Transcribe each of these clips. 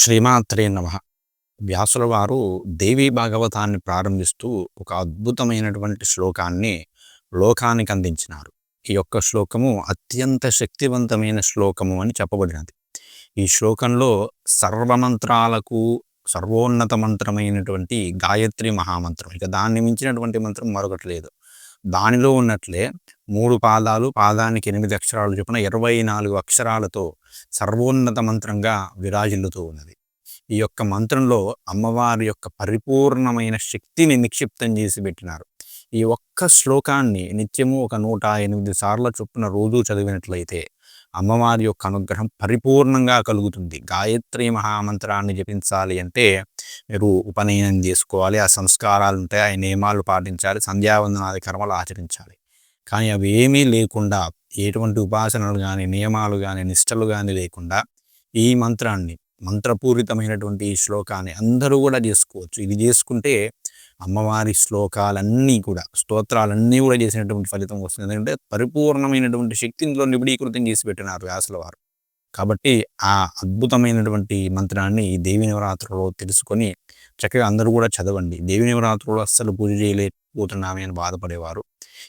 శ్రీమాత్రే నమ. వ్యాసుల వారు దేవీ భాగవతాన్ని ప్రారంభిస్తూ ఒక అద్భుతమైనటువంటి శ్లోకాన్ని లోకానికి అందించినారు. ఈ యొక్క శ్లోకము అత్యంత శక్తివంతమైన శ్లోకము అని చెప్పబడినది. ఈ శ్లోకంలో సర్వమంత్రాలకు సర్వోన్నత మంత్రమైనటువంటి గాయత్రి మహామంత్రం ఇక దాన్ని మించినటువంటి మంత్రం మరొకటి లేదు. దానిలో ఉన్నట్లే మూడు పాదాలు పాదానికి ఎనిమిది అక్షరాలు చొప్పున ఇరవై నాలుగు అక్షరాలతో సర్వోన్నత మంత్రంగా విరాజిల్లుతూ ఉన్నది. ఈ యొక్క మంత్రంలో అమ్మవారి యొక్క పరిపూర్ణమైన శక్తిని నిక్షిప్తం చేసి పెట్టినారు. ఈ ఒక్క శ్లోకాన్ని నిత్యము ఒక నూట ఎనిమిది సార్ల చొప్పున రోజు చదివినట్లయితే అమ్మవారి యొక్క అనుగ్రహం పరిపూర్ణంగా కలుగుతుంది. గాయత్రి మహామంత్రాన్ని జపించాలి అంటే మీరు ఉపనయనం చేసుకోవాలి. ఆ సంస్కారాలు ఉంటాయి ఆ నియమాలు పాటించాలి సంధ్యావందనాది కర్మలు ఆచరించాలి. కానీ అవి ఏమీ లేకుండా ఎటువంటి ఉపాసనలు కానీ నియమాలు కానీ నిష్టలు కానీ లేకుండా ఈ మంత్రాన్ని మంత్రపూరితమైనటువంటి ఈ శ్లోకాన్ని అందరూ కూడా చేసుకోవచ్చు. ఇది చేసుకుంటే అమ్మవారి శ్లోకాలన్నీ కూడా స్తోత్రాలన్నీ కూడా చేసినటువంటి ఫలితం వస్తుంది. ఎందుకంటే పరిపూర్ణమైనటువంటి శక్తి ఇందులో నిబిడీకృతం చేసి పెట్టినారు వ్యాసుల వారు. కాబట్టి ఆ అద్భుతమైనటువంటి మంత్రాన్ని ఈ దేవి నవరాత్రులలో తెలుసుకొని చక్కగా అందరూ కూడా చదవండి. దేవి నవరాత్రులు అస్సలు పూజ చేయలే చేయలేకపోతున్నామే అని బాధపడేవారు.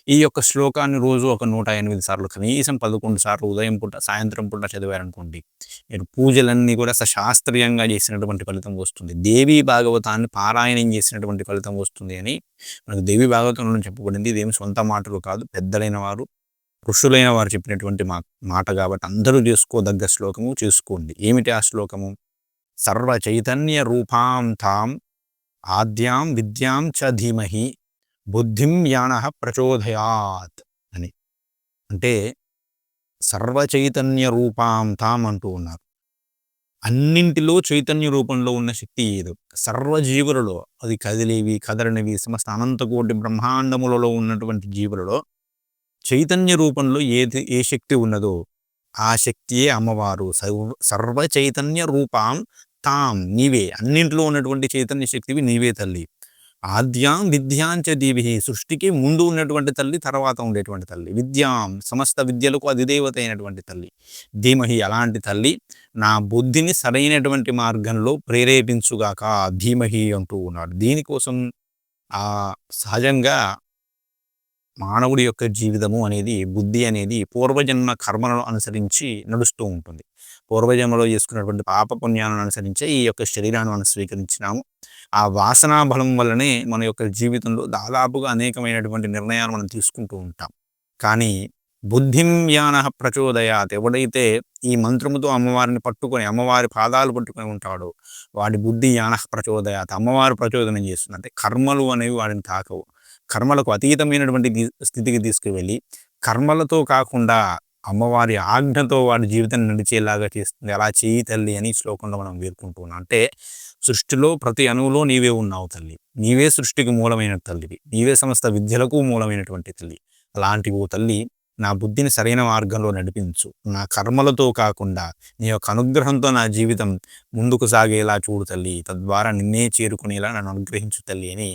ఈ యొక్క శ్లోకాన్ని రోజు ఒక నూట ఎనిమిది సార్లు కనీసం పదకొండు సార్లు ఉదయం పూట సాయంత్రం పూట చదివారనుకోండి మీరు పూజలన్నీ కూడా శాస్త్రీయంగా చేసినటువంటి ఫలితం వస్తుంది. దేవి భాగవతాన్ని పారాయణం చేసినటువంటి ఫలితం వస్తుంది అని మనకు దేవి భాగవతంలో చెప్పబడింది. ఇదేమి సొంత మాటలు కాదు పెద్దలైన వారు ఋషులైన వారు చెప్పినటువంటి మా మాట కాబట్టి అందరూ చేసుకోదగ్గ శ్లోకము చేసుకోండి. ఏమిటి ఆ శ్లోకము? సర్వ చైతన్య రూపాం తాం ఆద్యాం విద్యాం చ ధీమహి బుద్ధిం యాన ప్రచోదయాత్ అని. అంటే సర్వచైతన్య రూపాం తాం అంటూ ఉన్నారు. అన్నింటిలో చైతన్య రూపంలో ఉన్న శక్తి ఏదో? సర్వజీవులలో అది కదిలేవి కదలనివి సమస్త అనంతకోటి బ్రహ్మాండములలో ఉన్నటువంటి జీవులలో చైతన్య రూపంలో ఏది ఏ శక్తి ఉన్నదో ఆ శక్తియే అమ్మవారు. సర్వ చైతన్య రూపాం తాం నీవే. అన్నింటిలో ఉన్నటువంటి చైతన్య శక్తివి నీవే తల్లి. ఆద్యాం విద్యాంచ దీవి సృష్టికి ముందు ఉన్నటువంటి తల్లి తర్వాత ఉండేటువంటి తల్లి. విద్యాం సమస్త విద్యలకు అధిదేవత అయినటువంటి తల్లి. ధీమహి అలాంటి తల్లి నా బుద్ధిని సరైనటువంటి మార్గంలో ప్రేరేపించుగాక ధీమహి అంటూ ఉన్నాడు. దీనికోసం ఆ సహజంగా మానవుడి యొక్క జీవితము అనేది బుద్ధి అనేది పూర్వజన్మ కర్మలను అనుసరించి నడుస్తూ ఉంటుంది. పూర్వజన్మలో చేసుకున్నటువంటి పాపపుణ్యాలను అనుసరించే ఈ యొక్క శరీరాన్ని మనం స్వీకరించినాము. ఆ వాసనా బలం వల్లనే మన యొక్క జీవితంలో దాదాపుగా అనేకమైనటువంటి నిర్ణయాలు మనం తీసుకుంటూ ఉంటాం. కానీ బుద్ధిం యాన ప్రచోదయాత్. ఎవడైతే ఈ మంత్రముతో అమ్మవారిని పట్టుకొని అమ్మవారి పాదాలు పట్టుకొని ఉంటాడో వాడి బుద్ధి యాన ప్రచోదయాత్. అమ్మవారు ప్రచోదనం చేస్తుంది. అంటే కర్మలు అనేవి వాడిని తాకవు. కర్మలకు అతీతమైనటువంటి స్థితికి తీసుకువెళ్ళి కర్మలతో కాకుండా అమ్మవారి ఆజ్ఞతో వాడి జీవితాన్ని నడిచేలాగా చేస్తుంది. అలా చేయి తల్లి అని శ్లోకంలో మనం వేరుకుంటున్నాం అంటే సృష్టిలో ప్రతి అణువులో నీవే ఉన్నావు తల్లి. నీవే సృష్టికి మూలమైన తల్లివి. నీవే సమస్త విద్యలకు మూలమైనటువంటి తల్లి. అలాంటి ఓ తల్లి నా బుద్ధిని సరైన మార్గంలో నడిపించు. నా కర్మలతో కాకుండా నీ యొక్క అనుగ్రహంతో నా జీవితం ముందుకు సాగేలా చూడు తల్లి. తద్వారా నిన్నే చేరుకునేలా నన్ను అనుగ్రహించు తల్లి అని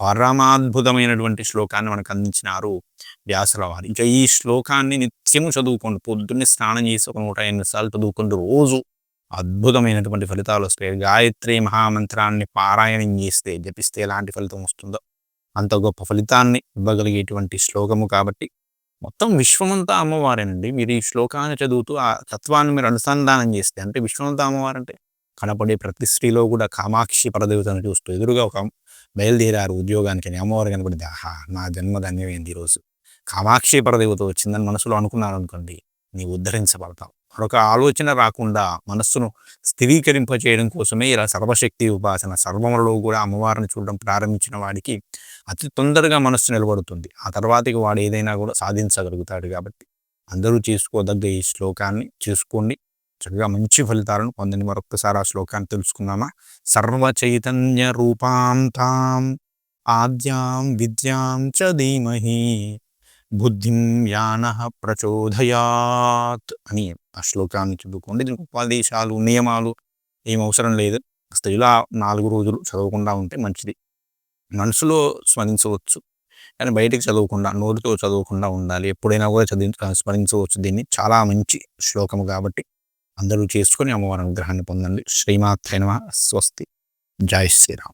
పరమాద్భుతమైనటువంటి శ్లోకాన్ని మనకు అందించినారు వ్యాసుల వారు. ఇంకా ఈ శ్లోకాన్ని నిత్యము చదువుకోండి. పొద్దున్నే స్నానం చేసి ఒక నూట ఎనిమిది సార్లు చదువుకుంటూ రోజు. అద్భుతమైనటువంటి ఫలితాలు వస్తాయి. గాయత్రి మహామంత్రాన్ని పారాయణం చేస్తే జపిస్తే ఎలాంటి ఫలితం వస్తుందో అంత గొప్ప ఫలితాన్ని ఇవ్వగలిగేటువంటి శ్లోకము కాబట్టి మొత్తం విశ్వమంతా అమ్మవారేనండి. మీరు ఈ శ్లోకాన్ని చదువుతూ ఆ తత్వాన్ని మీరు అనుసంధానం చేస్తే అంటే విశ్వమంతా అమ్మవారంటే కనపడే ప్రతి స్త్రీలో కూడా కామాక్షి పరదేవతను చూస్తూ ఎదురుగా ఒక బయలుదేరారు ఉద్యోగానికి అమ్మవారు కనపడింది. ఆహా నా జన్మ ధన్యమైంది ఈరోజు. కామాక్షి పరదేవత వచ్చిందని మనసులో అనుకున్నాను అనుకోండి నీవు ఉద్ధరించబడతావు. మరొక ఆలోచన రాకుండా మనస్సును స్థిరీకరింపచేయడం కోసమే ఇలా సర్వశక్తి ఉపాసన సర్వములలో కూడా అమ్మవారిని చూడడం ప్రారంభించిన వాడికి అతి తొందరగా మనస్సు నిలబడుతుంది. ఆ తర్వాతకి వాడు ఏదైనా కూడా సాధించగలుగుతాడు కాబట్టి అందరూ చేసుకోదగ్గ ఈ శ్లోకాన్ని చేసుకోండి. చక్కగా మంచి ఫలితాలను పొందని మరొకసారి ఆ శ్లోకాన్ని తెలుసుకుందామా? సర్వ చైతన్య రూపాంతాం ఆద్యాం విద్యాం చ ధీమహి. బుద్ధిం యాన ప్రచోదయాత్ అని ఆ శ్లోకాన్ని చదువుకోండి. దీనికి ఉపదేశాలు నియమాలు ఏం అవసరం లేదు. స్త్రీలా నాలుగు రోజులు చదవకుండా ఉంటే మంచిది. మనసులో స్మరించవచ్చు. కానీ బయటికి చదవకుండా నోటితో చదవకుండా ఉండాలి. ఎప్పుడైనా కూడా చదివి స్మరించవచ్చు. దీన్ని చాలా మంచి శ్లోకము కాబట్టి అందరూ చేసుకొని అమ్మవారి అనుగ్రహాన్ని పొందండి. శ్రీమాత్రే స్వస్తి. జై శ్రీరామ్.